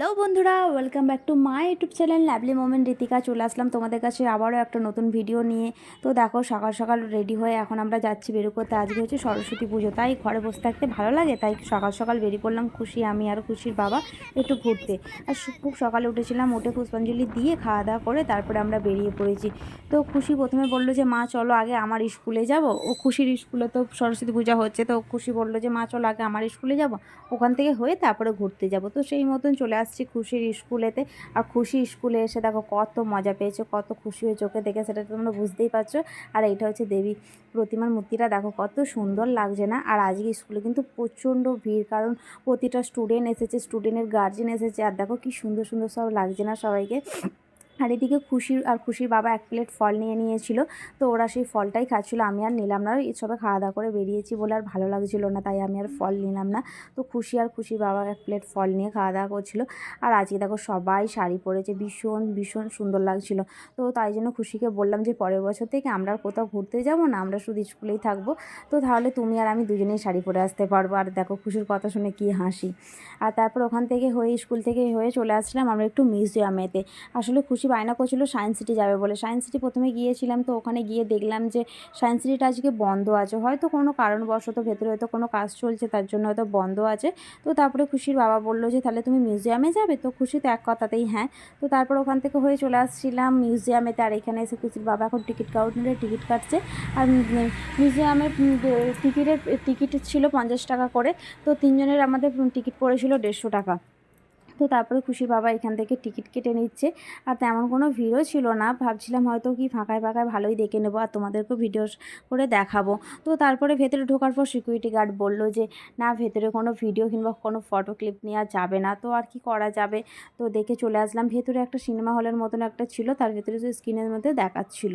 Hello বন্ধুরা, welcome back to my YouTube channel lovely moment Ritika. চলে আসলাম তোমাদের কাছে আবারও একটা নতুন ভিডিও নিয়ে। তো দেখো, সকাল সকাল রেডি হয়ে এখন আমরা যাচ্ছি বেরো করতে আজকে হচ্ছে সরস্বতী পুজো, তাই ঘরে বসে থাকতে ভালো লাগে? তাই সকাল সকাল বেরিয়ে পড়লাম খুশি, আমি আর খুশির বাবা একটু ঘুরতে। আর খুব সকালে উঠেছিলাম, উঠে পুষ্পাঞ্জলি দিয়ে খাওয়া দাওয়া করে তারপরে আমরা বেরিয়ে পড়েছি। তো খুশি প্রথমে বলল যে, মা, চলো আগে আমার স্কুলে যাব। ও খুশির স্কুলে তো সরস্বতী পূজা হচ্ছে, তো খুশি বলল যে, মা, চলো আগে আমার স্কুলে যাব। ওখান থেকে হয়ে তারপরে ঘুরতে যাব। তো সেই মতন চলে আসছি খুশির স্কুলেতে। আর খুশি স্কুলে এসে দেখো কত মজা পেয়েছে, কত খুশি হয়েছে ওকে দেখে, সেটা তোমরা বুঝতেই পারছ। আর এটা হচ্ছে দেবী প্রতিমার মূর্তিটা, দেখো কত সুন্দর লাগছে না? আর আজকে স্কুলে কিন্তু প্রচণ্ড ভিড়, কারণ প্রতিটা স্টুডেন্ট এসেছে স্টুডেন্টের গার্জেন এসেছে, আর দেখো কি সুন্দর সুন্দর সব লাগছে না সবাইকে। আর এদিকে খুশির আর খুশির বাবা এক প্লেট ফল নিয়ে নিয়েছিল। তো ওরা সেই ফলটাই খাচ্ছিলো। আমি আর নিলাম না। এই সবে খাওয়া দাওয়া করে বেরিয়েছি বলে আর ভালো লাগছিল না। তাই আমি আর ফল নিলাম না। তো খুশি আর খুশির বাবা এক প্লেট ফল নিয়ে খাওয়া দাওয়া করছিল। আর আজকে দেখো সবাই শাড়ি পরেছে। ভীষণ ভীষণ সুন্দর লাগছিল। তো তাই জন্য খুশিকে বললাম যে পরের বছর থেকে আমরা আর কোথাও ঘুরতে যাব না। আমরা শুধু স্কুলেই থাকব। তো তাহলে তুমি আর আমি দুজনেই শাড়ি পরে আসতে পারব। আর দেখো খুশির কথা শুনে কি হাসি। আর তারপর ওখান থেকে হয়ে স্কুল থেকে হয়ে চলে আসলাম আমরা একটু মিউজিয়ামেতে। আসলে খুশি বায়না করছিল সায়েন্স সিটি যাবে বলে। সায়েন্স সিটি প্রথমে গিয়েছিলাম তো ওখানে গিয়ে দেখলাম যে সায়েন্স সিটিটা আজকে বন্ধ আছে। হয়তো কোনো কারণবশত ভেতরে হয়তো কোনো কাজ চলছে, তার জন্য হয়তো বন্ধ আছে। তো তারপরে খুশির বাবা বলল যে, তাহলে তুমি মিউজিয়ামে যাবে? তো খুশি তো এক কথাতেই হ্যাঁ। তো তারপর ওখান থেকে হয়ে চলে আসছিলাম মিউজিয়ামেতে। আর এখানে এসে খুশির বাবা এখন টিকিট কাউন্টারে টিকিট কাটছে। আর মিউজিয়ামে টিকিটের, টিকিট ছিল পঞ্চাশ টাকা করে। তো তিনজনের আমাদের টিকিট পড়েছিল দেড়শো টাকা। তো তারপরে খুশির বাবা এখান থেকে টিকিট কেটে নিচ্ছে। আর তেমন কোনো ভিড়ও ছিল না। ভাবছিলাম হয়তো কি ফাঁকায় ফাঁকায় ভালোই দেখে নেব আর তোমাদেরকেও ভিডিও করে দেখাবো। তো তারপরে ভেতরে ঢোকার পর সিকিউরিটি গার্ড বলল যে, না, ভেতরে কোনো ভিডিও কিংবা কোনো ফটো ক্লিপ নেওয়া যাবে না। তো আর কি করা যাবে? তো দেখে চলে আসলাম। ভেতরে একটা সিনেমা হলের মতন একটা ছিল। তার ভেতরে যে স্ক্রিনের মধ্যে দেখাচ্ছিল।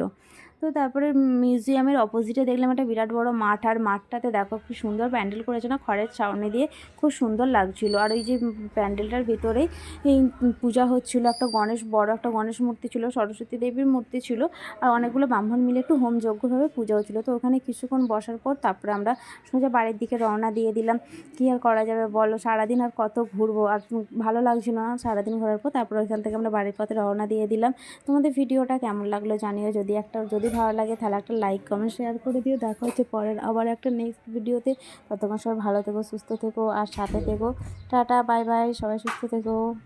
তো তারপরে মিউজিয়ামের অপোজিটে দেখলাম একটা বিরাট বড় মাঠ। আর মাঠটাতে দেখো কি সুন্দর প্যান্ডেল করেছে না? খড়ের ছাউনি দিয়ে খুব সুন্দর লাগছিল। আর ওই যে প্যান্ডেলটার ভিতরেই এই পূজা হচ্ছিল, একটা গণেশ, বড় একটা গণেশ মূর্তি ছিল, সরস্বতী দেবীর মূর্তি ছিল, আর অনেকগুলো ব্রাহ্মণ মিলে একটু হোম যজ্ঞভাবে পূজা হচ্ছিল। তো ওখানে কিছুক্ষণ বসার পর তারপরে আমরা সোজা বাড়ির দিকে রওনা দিয়ে দিলাম। কী আর করা যাবে বলো? সারাদিন আর কত ঘুরবো? আর ভালো লাগছিল না সারাদিন ঘোরার পর, তারপর ওইখান থেকে আমরা বাড়ির পথে রওনা দিয়ে দিলাম। তোমাদের ভিডিওটা কেমন লাগল জানিও যদি একটা, যদি ভালো লাগে তাহলে একটা লাইক কমেন্ট শেয়ার করে দিও। দেখা হচ্ছে পরের আবার একটা নেক্সট ভিডিওতে ততক্ষণ সবাই ভালো থেকো, সুস্থ থেকো, আর সাথে থেকো। টাটা বাই বাই সবাই সুস্থ থেকো। 都